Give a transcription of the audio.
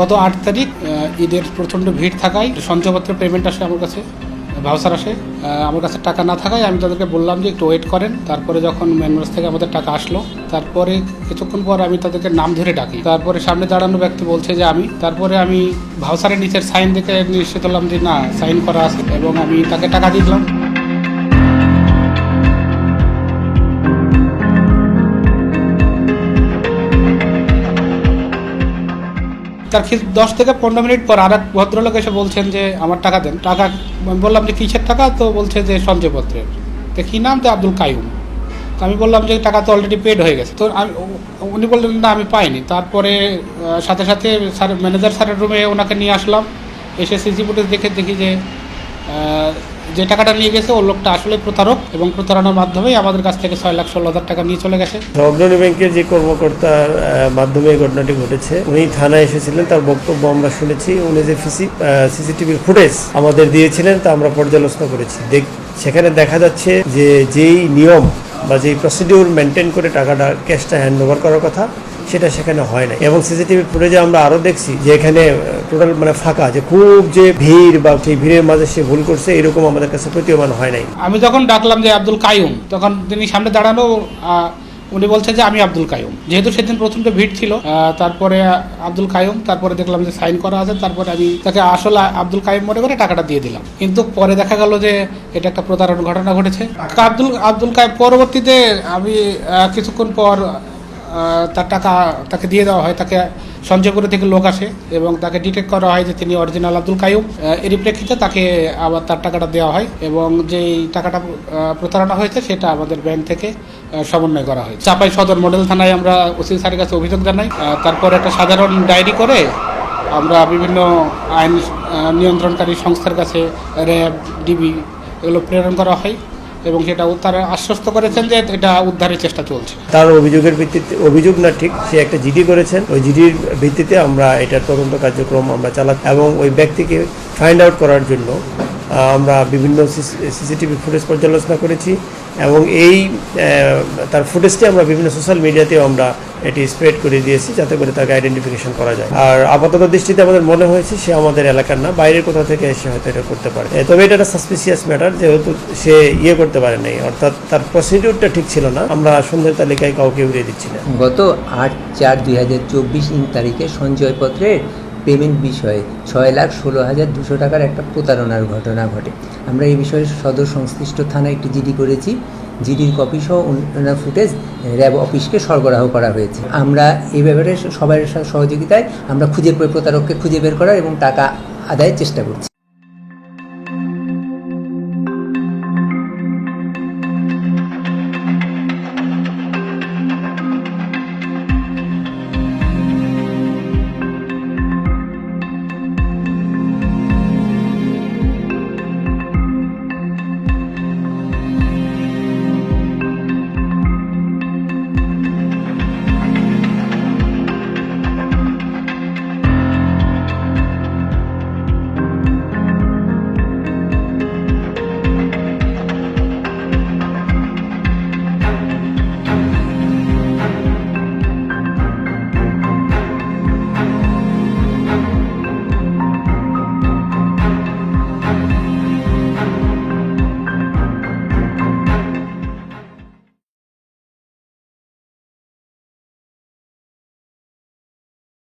গত আট তারিখ ঈদের প্রচণ্ড ভিড় থাকায় সঞ্চয়পত্রের পেমেন্ট আসে আমার কাছে ভাউচার আসে। আমার কাছে টাকা না থাকায় আমি তাদেরকে বললাম যে একটু ওয়েট করেন। তারপরে যখন ম্যানুয়াল থেকে আমাদের টাকা আসলো, তারপরে কিছুক্ষণ পর আমি তাদেরকে নাম ধরে ডাকি। তারপরে সামনে দাঁড়ানো ব্যক্তি বলছে যে আমি, তারপরে আমি ভাউচারের নিচের সাইন দেখে নিশ্চিত হলাম যে না সাইন করা আছে এবং আমি তাকে টাকা দিয়ে দিলাম। তার দশ থেকে পনেরো মিনিট পর আর এক ভদ্রলোক এসে বলছেন যে, আমার টাকা দেন। টাকা বললাম যে, কিসের টাকা? তো বলছে যে সঞ্চয়পত্রের তো কী নাম? তো আব্দুল কাইম তো আমি বললাম যে, টাকা তো অলরেডি পেড হয়ে গেছে। তো আমি, উনি বললেন, না, আমি পাইনি। তারপরে সাথে সাথে স্যার, ম্যানেজার স্যারের রুমে ওনাকে নিয়ে আসলাম। এসে সিসি ফুটেজ দেখে দেখি যে যে টাকাটা নিয়ে গেছে ওই লোকটা আসলে প্রতারক এবং প্রতারণার মাধ্যমেই আমাদের কাছ থেকে ছয় লাখ ষোলো হাজার টাকা নিয়ে চলে গেছে। অগ্রণী ব্যাংকের যে কর্মকর্তার মাধ্যমে এই ঘটনাটি ঘটেছে, উনি থানায় এসেছিলেন, তার বক্তব্য আমরা শুনেছি, উনি যে সিসিটিভির ফুটেজ আমাদের দিয়েছিলেন, তা আমরা পর্যালোচনা করেছি। সেখানে দেখা যাচ্ছে যে যেই নিয়ম বা যেই প্রসিডিউর মেনটেন করে টাকাটা ক্যাশটা হ্যান্ড ওভার করার কথা সেটা সেখানে হয় না এবং সিসিটিভি ফুটেজে আমরা আরও দেখছি যে এখানে টোটাল মানে ফাঁকা, যে খুব যে ভিড় বা সেই ভিড়ের মাঝে সে ভুল করছে, এরকম আমাদের কাছে প্রতীয়মান হয় নাই। আমি যখন ডাকলাম যে আব্দুল কাইম তখন তিনি সামনে দাঁড়ানো উনি বলছে যে আমি আব্দুল কাইম যেহেতু সেদিন প্রচণ্ড ভিড় ছিল তারপরে আব্দুল কাইম তারপরে দেখলাম যে সাইন করা আছে, তারপরে আমি তাকে আসলে আব্দুল কাইম মনে করে টাকাটা দিয়ে দিলাম। কিন্তু পরে দেখা গেল যে এটা একটা প্রতারণ ঘটনা ঘটেছে। আব্দুল আব্দুল কাইম পরবর্তীতে আমি কিছুক্ষণ পর তার টাকা তাকে দিয়ে দেওয়া হয়, তাকে সঞ্চয়পুরে থেকে লোক আসে এবং তাকে ডিটেক্ট করা হয় যে তিনি অরিজিনাল আব্দুল কায়ুম এরই প্রেক্ষিতে তাকে আবার তার টাকাটা দেওয়া হয় এবং যেই টাকাটা প্রতারণা হয়েছে সেটা আমাদের ব্যাংক থেকে সমন্বয় করা হয় চাপাই সদর মডেল থানায় আমরা ওসি স্যারের কাছে অভিযোগ জানাই। তারপর একটা সাধারণ ডায়েরি করে আমরা বিভিন্ন আইন নিয়ন্ত্রণকারী সংস্থার কাছে, র্যাব, ডিবি, এগুলো প্রেরণ করা হয়। এবং সেটা উদ্ধারে আশ্বস্ত করেছেন যে এটা উদ্ধারের চেষ্টা চলছে। তার অভিযোগের ভিত্তিতে অভিযোগ না, ঠিক সে একটা জিডি করেছেন। ওই জিডির ভিত্তিতে আমরা এটার তদন্ত কার্যক্রম আমরা চালা এবং ওই ব্যক্তিকে ফাইন্ড আউট করার জন্য আমরা বিভিন্ন সিসিটিভি ফুটেজ পর্যালোচনা করেছি এবং এই তার ফুটেজটি আমরা বিভিন্ন সোশ্যাল মিডিয়াতেও আমরা এটি স্প্রেড করে দিয়েছি যাতে করে তাকে আইডেন্টিফিকেশন করা যায়। আর আপাতত দৃষ্টিতে আমাদের মনে হয়েছে সে আমাদের এলাকার না, বাইরের কোথাও থেকে এসে হয়তো এটা করতে পারে। তবে এটা একটা সাসপিসিয়াস ম্যাটার যেহেতু সে ইয়ে করতে পারে নাই, অর্থাৎ তার প্রসিডিউরটা ঠিক ছিল না। আমরা সন্ধ্যের তালিকায় কাউকে উড়িয়ে দিচ্ছি না। গত আট চার দুই হাজার চব্বিশ তারিখে সঞ্চয়পত্রের পেমেন্ট বিষয়ে ছয় লাখ ষোলো হাজার দুশো টাকার একটা প্রতারণার ঘটনা ঘটে। আমরা এই বিষয়ে সদর সংশ্লিষ্ট থানায় একটি জিডি করেছি। জিডির কপি সহ অন্যান্য ফুটেজ র্যাব অফিসকে সরবরাহ করা হয়েছে। আমরা এই ব্যাপারে সবার সহযোগিতায় আমরা খুঁজে প্রতারককে খুঁজে বের করার এবং টাকা আদায়ের চেষ্টা করছি।